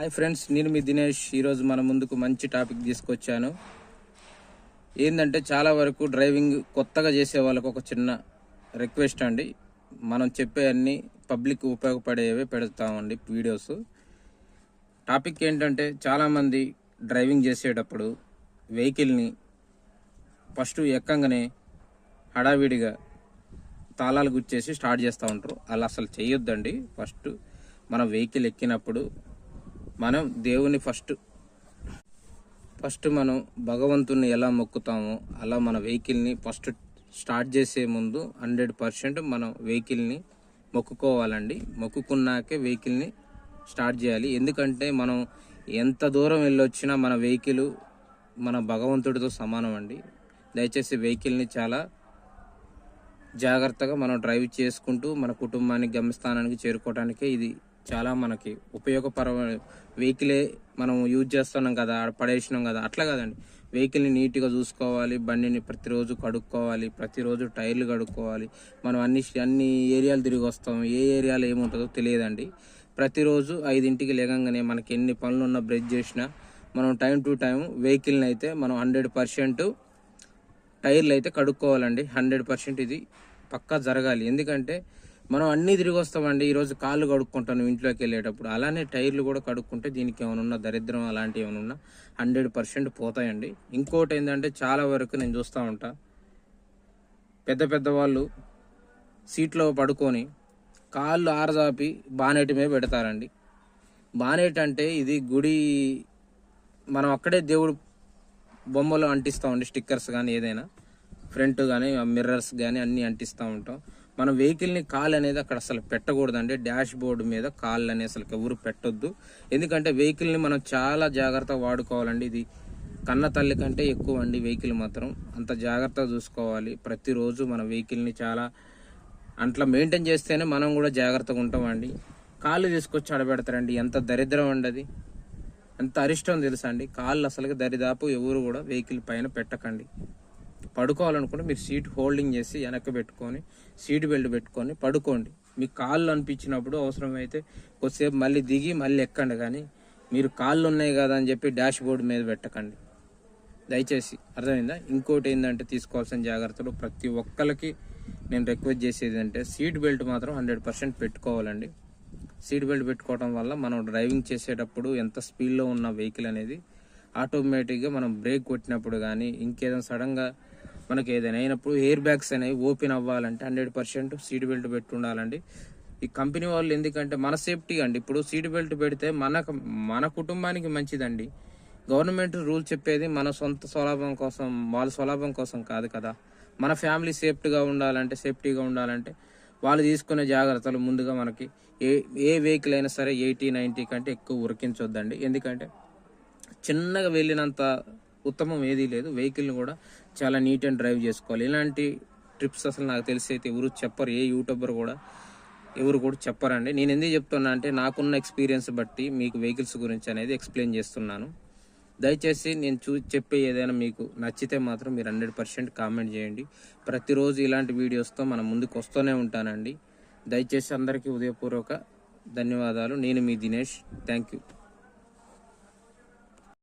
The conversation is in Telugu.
హాయ్ ఫ్రెండ్స్ నేను మీ దినేష్. ఈరోజు మన ముందుకు మంచి టాపిక్ తీసుకొచ్చాను. ఏంటంటే చాలా వరకు డ్రైవింగ్ కొత్తగా చేసే వాళ్ళకు ఒక చిన్న రిక్వెస్ట్ అండి. మనం చెప్పే అన్ని పబ్లిక్ ఉపయోగపడేవే పెడతామండి వీడియోస్. టాపిక్ ఏంటంటే చాలామంది డ్రైవింగ్ చేసేటప్పుడు వెహికల్ని ఫస్ట్ ఎక్కంగానే హడావిడిగా తాళాలు గుచ్చేసి స్టార్ట్ చేస్తూ ఉంటారు. అలా అసలు చేయొద్దండి. ఫస్ట్ మనం వెహికల్ ఎక్కినప్పుడు మనం దేవుని ఫస్ట్ ఫస్ట్ మనం భగవంతుని ఎలా మొక్కుతామో అలా మన వెహికల్ని ఫస్ట్ స్టార్ట్ చేసే ముందు హండ్రెడ్ పర్సెంట్ మనం వెహికల్ని మొక్కుకోవాలండి. మొక్కుకున్నాకే వెహికల్ని స్టార్ట్ చేయాలి. ఎందుకంటే మనం ఎంత దూరం వెళ్ళొచ్చినా మన వెహికల్ మన భగవంతుడితో సమానం అండి. దయచేసి వెహికల్ని చాలా జాగ్రత్తగా మనం డ్రైవ్ చేసుకుంటూ మన కుటుంబానికి గమ్యస్థానానికి చేరుకోవడానికే ఇది చాలా మనకి ఉపయోగపరమైన వెహికలే మనం యూజ్ చేస్తున్నాం కదా పడేసినాం కదా అట్లా కదండి. వెహికల్ని నీట్గా చూసుకోవాలి బండిని ప్రతిరోజు కడుక్కోవాలి ప్రతిరోజు టైర్లు కడుక్కోవాలి. మనం అన్ని అన్ని ఏరియాలు తిరిగి వస్తాం ఏ ఏరియాలో ఏముంటుందో తెలియదండి. ప్రతిరోజు ఐదింటికి లేకంగానే మనకి ఎన్ని పనులు ఉన్నా బ్రెజ్ చేసినా మనం టైం టు టైం వెహికల్ని అయితే మనం హండ్రెడ్ పర్సెంట్ టైర్లు అయితే కడుక్కోవాలండి. హండ్రెడ్ పర్సెంట్ ఇది పక్కా జరగాలి. ఎందుకంటే మనం అన్నీ తిరిగి వస్తామండి. ఈరోజు కాళ్ళు కడుక్కుంటాను ఇంట్లోకి వెళ్ళేటప్పుడు. అలానే టైర్లు కూడా కడుక్కుంటే దీనికి ఏమైనా ఉన్న దరిద్రం అలాంటివి ఏమైనా ఉన్నా హండ్రెడ్ పర్సెంట్ పోతాయండి. ఇంకోటి ఏంటంటే చాలా వరకు నేను చూస్తూ ఉంటా. పెద్ద పెద్ద వాళ్ళు సీట్లో పడుకొని కాళ్ళు ఆరజాపి బానెట్ మీద పెడతారండి. బానెట్ అంటే ఇది గుడి మనం అక్కడే దేవుడు బొమ్మలు అంటిస్తామండి స్టిక్కర్స్ కానీ ఏదైనా ఫ్రంట్ కానీ మిర్రర్స్ కానీ అన్నీ అంటిస్తూ ఉంటాం. మన వెహికల్ని కాల్ అనేది అక్కడ అసలు పెట్టకూడదండి. డాష్ బోర్డు మీద కాళ్ళు అనేది అసలు ఎవరు పెట్టొద్దు. ఎందుకంటే వెహికల్ని మనం చాలా జాగ్రత్తగా వాడుకోవాలండి. ఇది కన్న తల్లి కంటే ఎక్కువ అండి వెహికల్ మాత్రం. అంత జాగ్రత్తగా చూసుకోవాలి. ప్రతిరోజు మన వెహికల్ని చాలా అట్లా మెయింటైన్ చేస్తేనే మనం కూడా జాగ్రత్తగా ఉంటామండి. కాళ్ళు తీసుకొచ్చి ఆడబెడతారండి. ఎంత దరిద్రం ఉండదు ఎంత అరిష్టం తెలుసా అండి. కాళ్ళు అసలుకి దరిదాపు ఎవరు కూడా వెహికల్ పైన పెట్టకండి. పడుకోవాలనుకుంటే మీరు సీట్ హోల్డింగ్ చేసి వెనక్కి పెట్టుకొని సీట్ బెల్ట్ పెట్టుకొని పడుకోండి. మీ కాళ్ళు అనిపించినప్పుడు అవసరమైతే కొద్దిసేపు మళ్ళీ దిగి మళ్ళీ ఎక్కండి కానీ మీరు కాళ్ళు ఉన్నాయి కదా అని చెప్పి డాష్ బోర్డు మీద పెట్టకండి. దయచేసి అర్థమైందా? ఇంకోటి ఏంటంటే తీసుకోవాల్సిన జాగ్రత్తలు ప్రతి ఒక్కరికి నేను రిక్వెస్ట్ చేసేది అంటే సీట్ బెల్ట్ మాత్రం హండ్రెడ్ పర్సెంట్ పెట్టుకోవాలండి. సీట్ బెల్ట్ పెట్టుకోవడం వల్ల మనం డ్రైవింగ్ చేసేటప్పుడు ఎంత స్పీడ్లో ఉన్న వెహికల్ అనేది ఆటోమేటిక్గా మనం బ్రేక్ కొట్టినప్పుడు కానీ ఇంకేదైనా సడన్గా మనకి ఏదైనా అయినప్పుడు ఎయిర్ బ్యాగ్స్ అనేవి ఓపెన్ అవ్వాలంటే హండ్రెడ్ పర్సెంట్ సీట్ బెల్ట్ పెట్టి ఉండాలండి. ఈ కంపెనీ వాళ్ళు ఎందుకంటే మన సేఫ్టీ అండి. ఇప్పుడు సీట్ బెల్ట్ పెడితే మన మన కుటుంబానికి మంచిదండి. గవర్నమెంట్ రూల్ చెప్పేది మన సొంత స్వలాభం కోసం వాళ్ళ స్వలాభం కోసం కాదు కదా. మన ఫ్యామిలీ సేఫ్టీగా ఉండాలంటే సేఫ్టీగా ఉండాలంటే వాళ్ళు తీసుకునే జాగ్రత్తలు ముందుగా మనకి ఏ ఏ వెహికల్ అయినా సరే ఎయిటీ నైంటీ కంటే ఎక్కువ ఉరికించొద్దండి. ఎందుకంటే చిన్నగా వెళ్ళినంత ఉత్తమం ఏదీ లేదు. వెహికల్ని కూడా చాలా నీట్ అండ్ డ్రైవ్ చేసుకోవాలి. ఇలాంటి ట్రిప్స్ అసలు నాకు తెలిసి అయితే ఎవరు చెప్పరు. ఏ యూట్యూబర్ కూడా ఎవరు కూడా చెప్పరండి. నేను ఎందుకు చెప్తున్నా అంటే నాకున్న ఎక్స్పీరియన్స్ బట్టి మీకు వెహికల్స్ గురించి అనేది ఎక్స్ప్లెయిన్ చేస్తున్నాను. దయచేసి నేను చూ చెప్పే ఏదైనా మీకు నచ్చితే మాత్రం మీరు హండ్రెడ్ పర్సెంట్ కామెంట్ చేయండి. ప్రతిరోజు ఇలాంటి వీడియోస్తో మనం ముందుకు వస్తూనే ఉంటానండి. దయచేసి అందరికీ ఉదయపూర్వక ధన్యవాదాలు. నేను మీ దినేష్. Thank you.